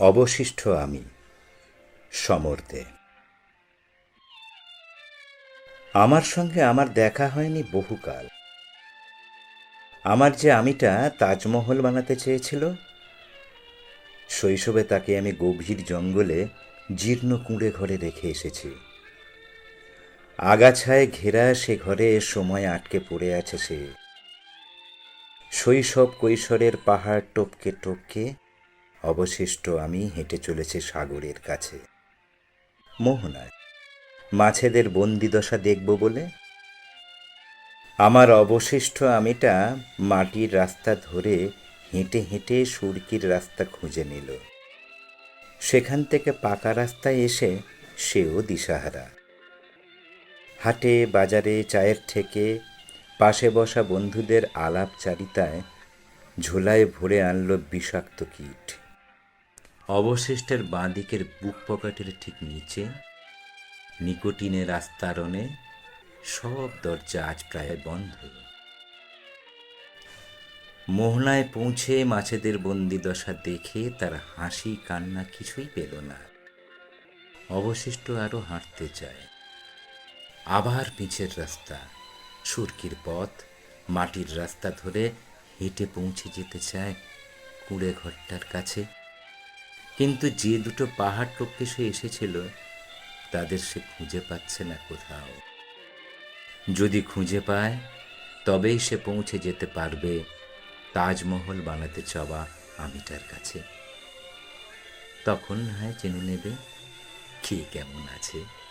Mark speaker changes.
Speaker 1: অবশিষ্ট আমি সমর্দে আমার সঙ্গে আমার দেখা হয়নি বহুকাল। আমার যে আমিটা তাজমহল বানাতে চেয়েছিল, শৈশবে তাকে আমি গভীর জঙ্গলে জীর্ণ কুঁড়ে ঘরে রেখে এসেছি। আগাছায় ঘেরা সে ঘরে সময় আটকে পড়ে আছে সে। শৈশব কৈশোরের পাহাড় টপকে টপকে অবশিষ্ট আমি হেঁটে চলেছে সাগরের কাছে। মোহনায়। মাছেদের বন্দিদশা দেখব বলে। আমার অবশিষ্ট আমিটা মাটির রাস্তা ধরে হেঁটে হেঁটে সুরকির রাস্তা খুঁজে নিল। সেখান থেকে পাকা রাস্তায় এসে সেও দিশাহারা। হাটে, বাজারে, চায়ের থেকে পাশে বসা বন্ধুদের আলাপচারিতায় ঝোলায় ভরে আনলো বিষাক্ত কীট। অবশিষ্টের বাঁ দিকের বুক পকেটের ঠিক নিচে নিকোটিনের আস্তারণে সব দরজা আজ প্রায় বন্ধ। মোহনায় পৌঁছে মাছেদের বন্দি দশা দেখে তার হাসি কান্না কিছুই পেল না। অবশিষ্ট আরও হাঁটতে চায়। আবার পিচের রাস্তা, সুরকির পথ, মাটির রাস্তা ধরে হেঁটে পৌঁছে যেতে চায় কুড়ে ঘরটার কাছে। কিন্তু যে দুটো পাহাড় টপকে সে এসেছিল, তাদের সে খুঁজে পাচ্ছে না কোথাও। যদি খুঁজে পায়, তবেই সে পৌঁছে যেতে পারবে তাজমহল বানাতে চাওয়া আমিটার কাছে। তখন হয় চেনে নেবে কে কেমন আছে।